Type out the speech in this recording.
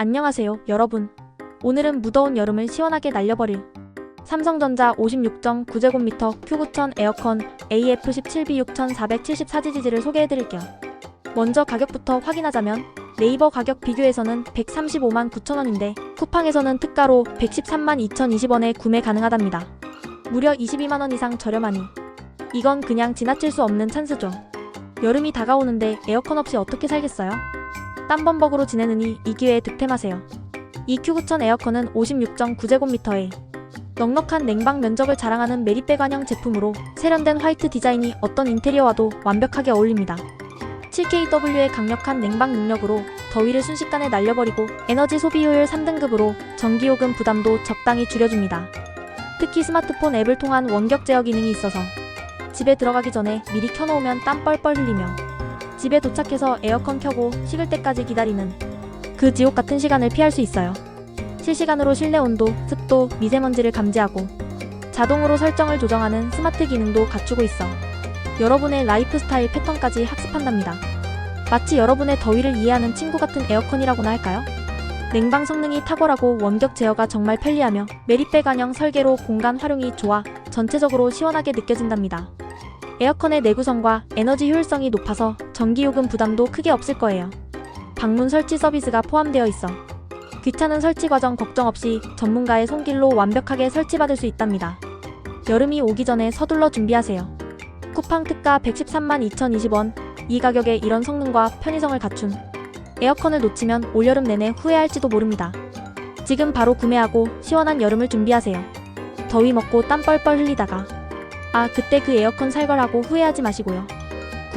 안녕하세요, 여러분. 오늘은 무더운 여름을 시원하게 날려버릴 삼성전자 56점 9제곱미터 Q9000 에어컨 AF17B 6474GG를 소개해드릴게요. 먼저 가격부터 확인하자면 네이버 가격 비교에서는 135만 9천원인데 쿠팡에서는 특가로 113만 2,020원에 구매 가능하답니다. 무려 22만원 이상 저렴하니 이건 그냥 지나칠 수 없는 찬스죠. 여름이 다가오는데 에어컨 없이 어떻게 살겠어요? 땀범벅으로 지내느니 이 기회에 득템하세요. 이 Q9000 에어컨은 56.9제곱미터에 넉넉한 냉방 면적을 자랑하는 메리백관형 제품으로 세련된 화이트 디자인이 어떤 인테리어와도 완벽하게 어울립니다. 7kW의 강력한 냉방 능력으로 더위를 순식간에 날려버리고 에너지 소비 효율 3등급으로 전기요금 부담도 적당히 줄여줍니다. 특히 스마트폰 앱을 통한 원격 제어 기능이 있어서 집에 들어가기 전에 미리 켜놓으면 땀 뻘뻘 흘리며 집에 도착해서 에어컨 켜고 식을 때까지 기다리는 그 지옥 같은 시간을 피할 수 있어요. 실시간으로 실내 온도, 습도, 미세먼지를 감지하고 자동으로 설정을 조정하는 스마트 기능도 갖추고 있어 여러분의 라이프 스타일 패턴까지 학습한답니다. 마치 여러분의 더위를 이해하는 친구 같은 에어컨이라고나 할까요? 냉방 성능이 탁월하고 원격 제어가 정말 편리하며 메리백안형 설계로 공간 활용이 좋아 전체적으로 시원하게 느껴진답니다. 에어컨의 내구성과 에너지 효율성이 높아서 전기요금 부담도 크게 없을 거예요. 방문 설치 서비스가 포함되어 있어 귀찮은 설치 과정 걱정 없이 전문가의 손길로 완벽하게 설치받을 수 있답니다. 여름이 오기 전에 서둘러 준비하세요. 쿠팡 특가 113만 2,020원. 이 가격에 이런 성능과 편의성을 갖춘 에어컨을 놓치면 올여름 내내 후회할지도 모릅니다. 지금 바로 구매하고 시원한 여름을 준비하세요. 더위 먹고 땀 뻘뻘 흘리다가 아 그때 그 에어컨 살걸하고 후회하지 마시고요.